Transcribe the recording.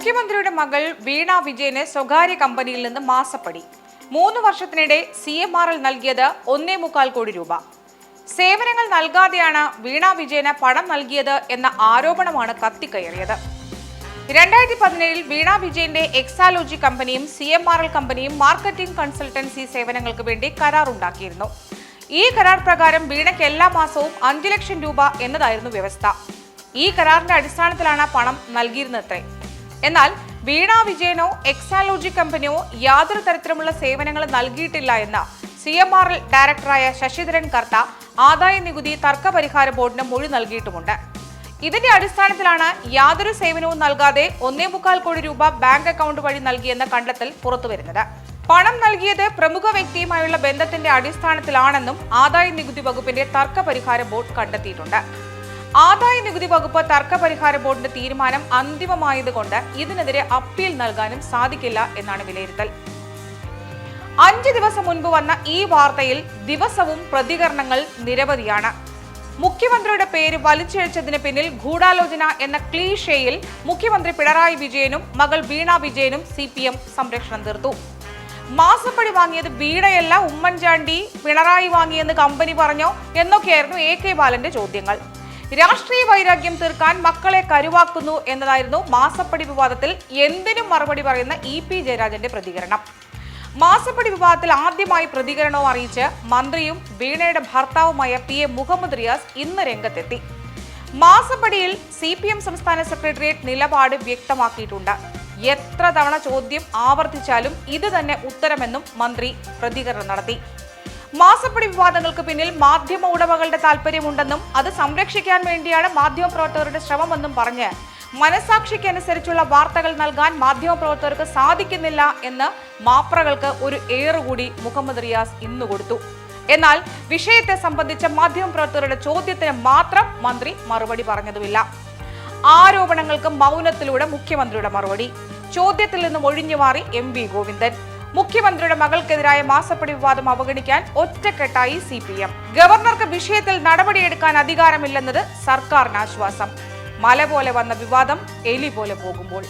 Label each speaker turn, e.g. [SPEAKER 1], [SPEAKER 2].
[SPEAKER 1] മുഖ്യമന്ത്രിയുടെ മകൾ വീണ വിജയന് സ്വകാര്യ കമ്പനിയിൽ നിന്ന് മാസപ്പടി. മൂന്ന് വർഷത്തിനിടെ സി എം ആർ എൽ നൽകിയത് ഒന്നേ മുക്കാൽ കോടി രൂപ. സേവനങ്ങൾ നൽകാതെയാണ് വീണ വിജയന് പണം നൽകിയത് എന്ന ആരോപണമാണ് കത്തിക്കയറിയത്. രണ്ടായിരത്തി പതിനേഴിൽ വീണ വിജയന്റെ എക്സാലോജി കമ്പനിയും സി എം ആർ എൽ കമ്പനിയും മാർക്കറ്റിംഗ് കൺസൾട്ടൻസി സേവനങ്ങൾക്ക് വേണ്ടി കരാർ ഉണ്ടാക്കിയിരുന്നു ഈ കരാർ പ്രകാരം വീണയ്ക്ക് എല്ലാ മാസവും അഞ്ചു ലക്ഷം രൂപ എന്നതായിരുന്നു വ്യവസ്ഥ. ഈ കരാറിന്റെ അടിസ്ഥാനത്തിലാണ് പണം നൽകിയിരുന്നത്രേ. എന്നാൽ വീണ വിജയനോ എക്സാലോജി കമ്പനിയോ യാതൊരു തരത്തിലുമുള്ള സേവനങ്ങൾ നൽകിയിട്ടില്ല എന്ന് സി എം ആർ എൽ ഡയറക്ടറായ ശശിധരൻ കർത്ത ആദായ നികുതി തർക്ക പരിഹാര ബോർഡിന് മൊഴി നൽകിയിട്ടുമുണ്ട്. ഇതിന്റെ അടിസ്ഥാനത്തിലാണ് യാതൊരു സേവനവും നൽകാതെ ഒന്നേ മുക്കാൽ കോടി രൂപ ബാങ്ക് അക്കൗണ്ട് വഴി നൽകിയെന്ന കണ്ടെത്തൽ പുറത്തുവരുന്നത്. പണം നൽകിയത് പ്രമുഖ വ്യക്തിയുമായുള്ള ബന്ധത്തിന്റെ അടിസ്ഥാനത്തിലാണെന്നും ആദായ നികുതി വകുപ്പിന്റെ തർക്ക പരിഹാര ബോർഡ് കണ്ടെത്തിയിട്ടുണ്ട്. ആദായ നികുതി വകുപ്പ് തർക്ക പരിഹാര ബോർഡിന്റെ തീരുമാനം അന്തിമമായതുകൊണ്ട് ഇതിനെതിരെ അപ്പീൽ നൽകാനും സാധിക്കില്ല എന്നാണ് വിലയിരുത്തൽ. അഞ്ച് ദിവസം മുൻപ് വന്ന ഈ വാർത്തയിൽ ദിവസവും പ്രതികരണങ്ങൾ നിരവധിയാണ്. മുഖ്യമന്ത്രിയുടെ പേര് വലിച്ചിഴച്ചതിന് പിന്നിൽ ഗൂഢാലോചന എന്ന ക്ലീഷയിൽ മുഖ്യമന്ത്രി പിണറായി വിജയനും മകൾ വീണ വിജയനും സി പി എം സംരക്ഷണം തീർത്തു. മാസപ്പടി വാങ്ങിയത് വീണയല്ല ഉമ്മൻചാണ്ടി പിണറായി വാങ്ങിയെന്ന് കമ്പനി പറഞ്ഞോ എന്നൊക്കെയായിരുന്നു എ കെ ബാലന്റെ ചോദ്യങ്ങൾ. രാഷ്ട്രീയ വൈരാഗ്യം തീർക്കാൻ മക്കളെ കരുവാക്കുന്നു എന്നതായിരുന്നു മാസപ്പടി വിവാദത്തിൽ എന്തിനും മറുപടി പറയുന്ന ഇ പി ജയരാജന്റെ പ്രതികരണം. മാസപ്പടി വിവാദത്തിൽ ആദ്യമായി പ്രതികരണവും അറിയിച്ച് മന്ത്രിയും വീണയുടെ ഭർത്താവുമായ പി എ മുഹമ്മദ് റിയാസ് ഇന്ന് രംഗത്തെത്തി. മാസപ്പടിയിൽ സി പി എം സംസ്ഥാന സെക്രട്ടേറിയറ്റ് നിലപാട് വ്യക്തമാക്കിയിട്ടുണ്ട്. എത്ര തവണ ചോദ്യം ആവർത്തിച്ചാലും ഇത് തന്നെ ഉത്തരമെന്നും മന്ത്രി പ്രതികരണം നടത്തി. മാസപ്പടി വിവാദങ്ങൾക്ക് പിന്നിൽ മാധ്യമ ഉടമകളുടെ താല്പര്യമുണ്ടെന്നും അത് സംരക്ഷിക്കാൻ വേണ്ടിയാണ് മാധ്യമപ്രവർത്തകരുടെ ശ്രമമെന്നും പറഞ്ഞ് മനസാക്ഷിക്കനുസരിച്ചുള്ള വാർത്തകൾ നൽകാൻ മാധ്യമപ്രവർത്തകർക്ക് സാധിക്കുന്നില്ല എന്ന് മാപ്രകൾക്ക് ഒരു ഏറുകൂടി മുഹമ്മദ് റിയാസ് ഇന്നു കൊടുത്തു. എന്നാൽ വിഷയത്തെ സംബന്ധിച്ച മാധ്യമപ്രവർത്തകരുടെ ചോദ്യത്തിന് മാത്രം മന്ത്രി മറുപടി പറഞ്ഞതുമില്ല. ആരോപണങ്ങൾക്ക് മൗനത്തിലൂടെ മുഖ്യമന്ത്രിയുടെ മറുപടി. ചോദ്യത്തിൽ നിന്നും ഒഴിഞ്ഞു മാറി എം വി ഗോവിന്ദൻ. മുഖ്യമന്ത്രിയുടെ മകൾക്കെതിരായ മാസപ്പടി വിവാദം അവഗണിക്കാൻ ഒറ്റക്കെട്ടായി സി പി എം. ഗവർണർക്ക് വിഷയത്തിൽ നടപടിയെടുക്കാൻ അധികാരമില്ലെന്നത് സർക്കാരിന് ആശ്വാസം. മല പോലെ വന്ന വിവാദം എലി പോലെ പോകുമ്പോൾ.